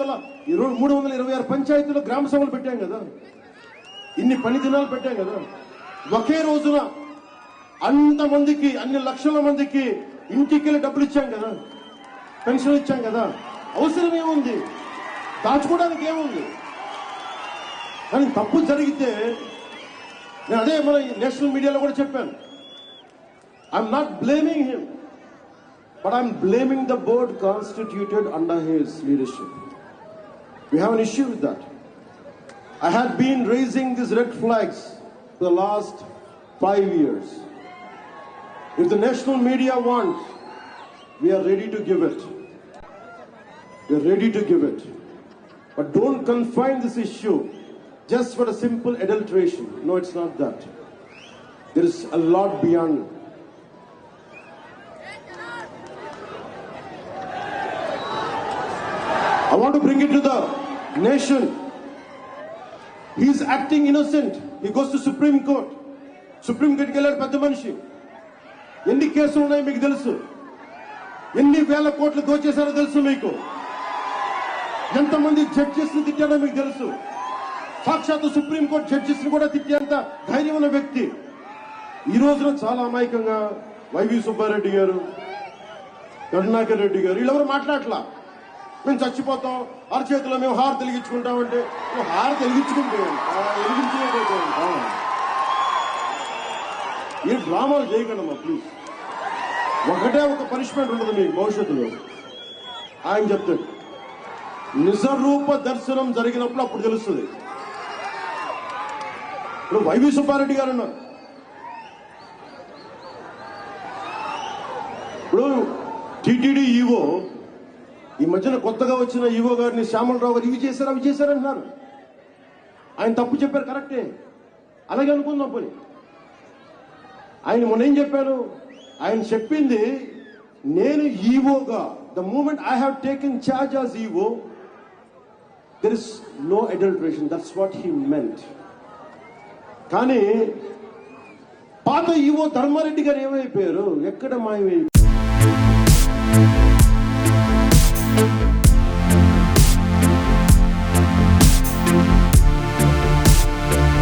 గల ఇరవై మూడు వందల ఇరవై ఆరు పంచాయతీలో గ్రామ సభలు పెట్టాం కదా. ఇన్ని పని దినాలు పెట్టాం కదా. ఒకే రోజున అంతమందికి అన్ని లక్షల మందికి ఇంటికి వెళ్ళి డబ్బులు ఇచ్చాం కదా. పెన్షన్ ఇచ్చాం కదా. అవసరం ఏముంది? దాచుకోవడానికి ఏముంది? కానీ తప్పు జరిగితే నేను అదే మన నేషనల్ మీడియాలో కూడా చెప్పాను. I'm not blaming him but I'm blaming the board constituted under his leadership We have an issue with that. I had been raising these red flags for the last five years. If the national media wants, we are ready to give it. We are ready to give it. But don't confine this issue just for a simple adulteration. No, it's not that. There is a lot beyond. I want to bring it to the nation. He is acting innocent. He goes to Supreme Court. Supreme కోర్టుకి వెళ్ళాడు పెద్ద మనిషి ఎన్ని కేసులు ఉన్నాయో మీకు తెలుసు ఎన్ని వేల కోట్లు దోచేశారో తెలుసు మీకు ఎంతమంది జడ్జెస్ని మీకు తెలుసు సాక్షాత్తు సుప్రీంకోర్టు జడ్జెస్ని కూడా తిట్టేంత ధైర్యం ఉన్న వ్యక్తి ఈ రోజున చాలా అమాయకంగా వైవి సుబ్బారెడ్డి గారు కరుణాకర్ రెడ్డి గారు వీళ్ళెవరు మాట్లాడలా మేము చచ్చిపోతాం. అరచేతిలో మేము హార తెలిగించుకుంటామంటే హార తెలిగించుకుంటే వెలిగించలేకపోతే ఈ డ్రామాలు చేయకండి ప్లీజ్ ఒకటే ఒక పనిష్మెంట్ ఉండదు మీకు భవిష్యత్తులో. ఆయన చెప్తాడు నిజరూప దర్శనం జరిగినప్పుడు అప్పుడు తెలుస్తుంది. ఇప్పుడు వైవి సుబ్బారెడ్డి గారు ఉన్నారు. ఇప్పుడు టిటిడి ఈవో ఈ మధ్యన కొత్తగా వచ్చిన ఈవో గారిని శ్యామలరావు గారు ఇవి చేశారు అవి చేశారంటున్నారు ఆయన తప్పు చెప్పారు కరెక్టే. అలాగే అనుకుందాం పోనీ. ఆయన మొన్న ఏం చెప్పారు? ఆయన చెప్పింది నేను ఈవోగా the moment I have taken charge as EO there is no adulteration that's what he meant కానీ పాత ఈవో ధర్మారెడ్డి గారు ఏమైపోయారు? ఎక్కడ మాయమైపోయారు? Thank you